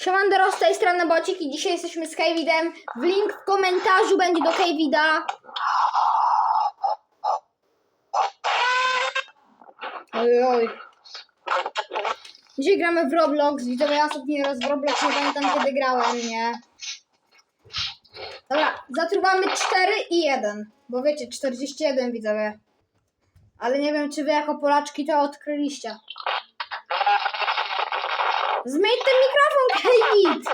Siemandero, z tej strony Bocik i dzisiaj jesteśmy z Kejwidem. W link w komentarzu będzie do Kejwida. Oj, oj. Dzisiaj gramy w Roblox. Widzowie, ja ostatni raz w Roblox nie pamiętam kiedy grałem, nie? Dobra, zatruwamy 4 i 1. Bo wiecie, 41 widzowie. Ale nie wiem, czy wy jako Polaczki to odkryliście. Zmień ten mikrofon, Kejwid!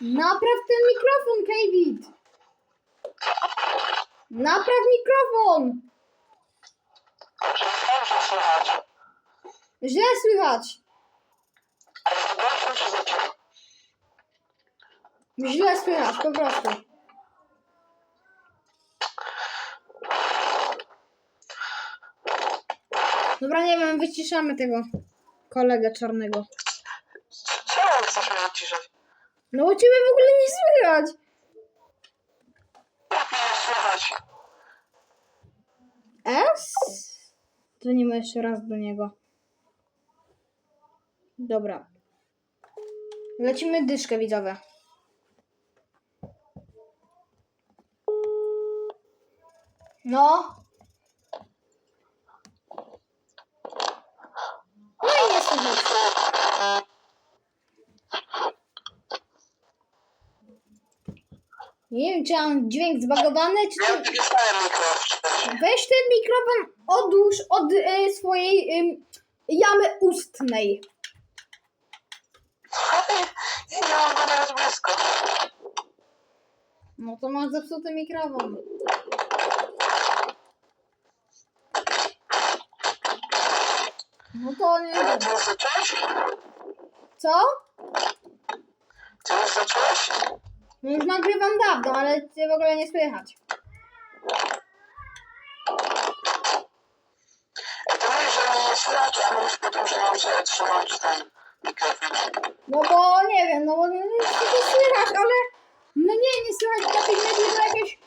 Napraw ten mikrofon, Kejwid! Napraw mikrofon! Dobrze słychać. Źle słychać. Źle słychać, po prostu. Dobra, nie wiem, wyciszamy tego kolegę czarnego. Czemu chcesz mnie odciszać? No u ciebie w ogóle nie słychać. Jak mnie słychać? S? Dzwonimy jeszcze raz do niego. Dobra. Lecimy dyszkę widzowe. No. No i nie wiem, czy mam dźwięk zbagowany, czy mikrofon. Weź ten mikrofon, odłóż od y, swojej ym, jamy ustnej. Ja nie mam go nawet blisko. No to masz zepsuty mikrofon. No to nie Ale ty już zacząłeś? Co? Ty już zacząłeś? No już nagrywam dawno, ale cię w ogóle nie słychać. Ej, to mówisz, że mnie nie słychać, a mówisz potem, że mam sobie trzymać ten mikrofon. No bo nie wiem, no bo nie nie słychać, ale... No nie, nie słychać że jakieś...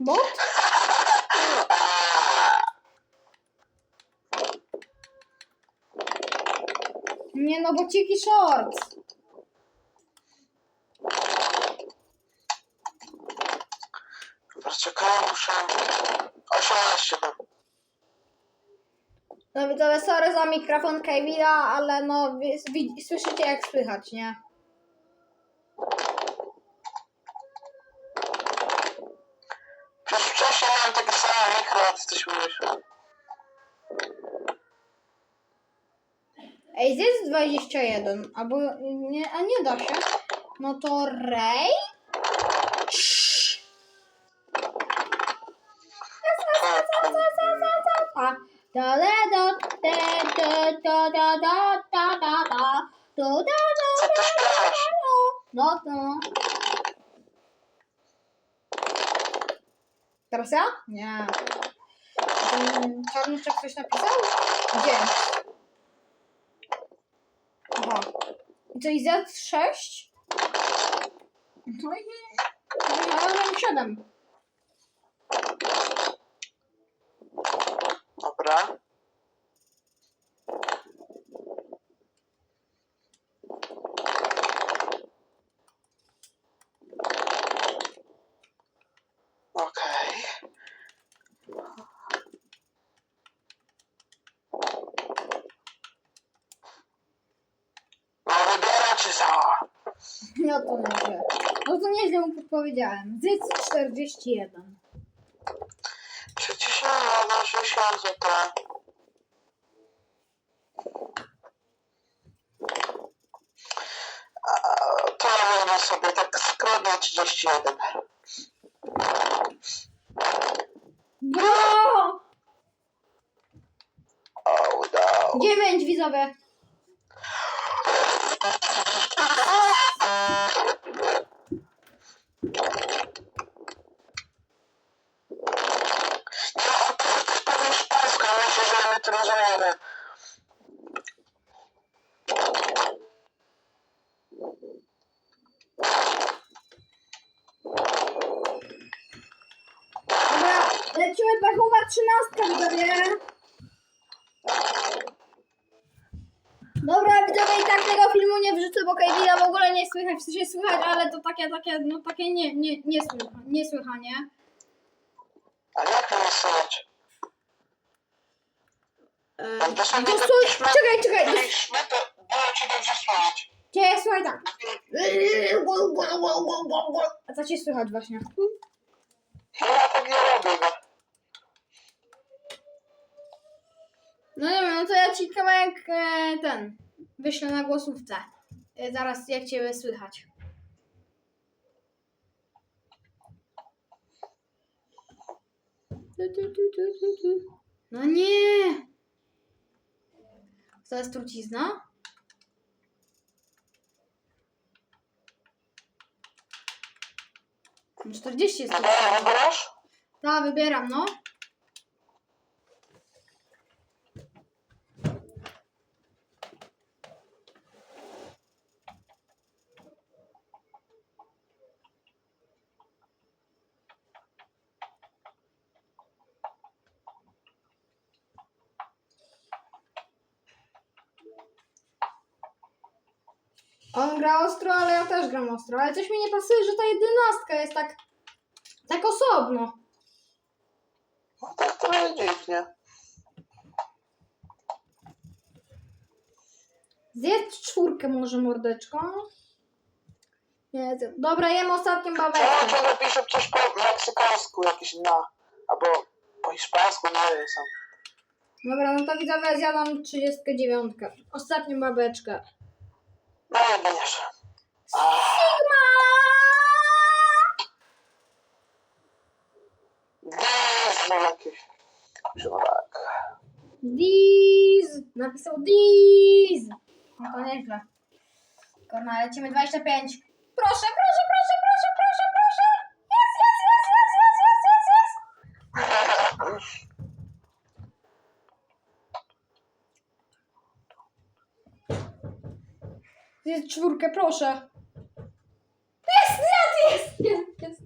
Bot? Nie no, bo ciki shorts. Czekaj, muszę... 18 mam. No widzowie, sorry za mikrofon Kevina, ale no wi- wi- słyszycie jak słychać, nie? Ty coś mówisz. Ej, jest 21, albo nie, a nie da się. No to Ray? A, da da da da da da da da da da da da da Co ty śpiewasz? Teraz ja? Nie. Mm, Czarnuszek coś napisał? Gdzie? Aha. I co, i zjadł 6? No i ja mam 7. Dobra. Okej. No wybieram czy co? No to nieźle. No to nieźle mu podpowiedziałem. Zyc 41. Przecież ja mam 60 zł. To ja wezmę sobie tak skromnie 31. Bro! O, udało. 9 widzowie. zrozumiemy. Dobra, lecimy pechuwa trzynastka, widzowie. Dobra, widzowie, i tak tego filmu nie wrzucę, bo Kevina w ogóle nie słychać, w sensie słychać, ale to takie, takie, no takie nie, nie, nie słychać, nie słychanie. A jak to jest E, Tam to są to słuch- śmiech- czekaj, czekaj. to- Mówisz, my to było ci dobrze słychać. Cię słuchaj tak. A co cię słychać właśnie? Ja tak nie robię. no. No no to ja ci kawałek e, ten wyślę na głosówce. E, zaraz jak cię słychać. Tu, tu, tu, tu, tu, tu. No nie! To jest trucizna? No 40 jest trucizna. wybierasz? Tak, wybieram, no. On gra ostro, ale ja też gram ostro. Ale coś mi nie pasuje, że ta jedenastka jest tak, tak osobno. No tak trochę dziwnie. Zjedz czwórkę może mordeczko. Nie. Dobra, jem ostatnią Czemu babeczkę. ciągle piszę coś po meksykańsku, jakieś na, albo po hiszpańsku, nie wiem. Dobra, no to widzowie, zjadam 39. Ostatnią babeczkę. No nie będziesz. Sigma! Diesel jakieś. Tak. Diz! Napisał Diz! No to nieźle. Korna, lecimy 25. Proszę, proszę, proszę, proszę, proszę, proszę! Jest, jest, jest, jest, jest, jest, jest, jest! Jest czwórkę, proszę. Jest, jest, jest, jest, jest.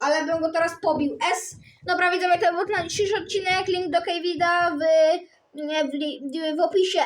Ale bym go teraz pobił. S. Dobra, widzowie, to był na dzisiejszy odcinek. Link do Kevida w, w, w opisie.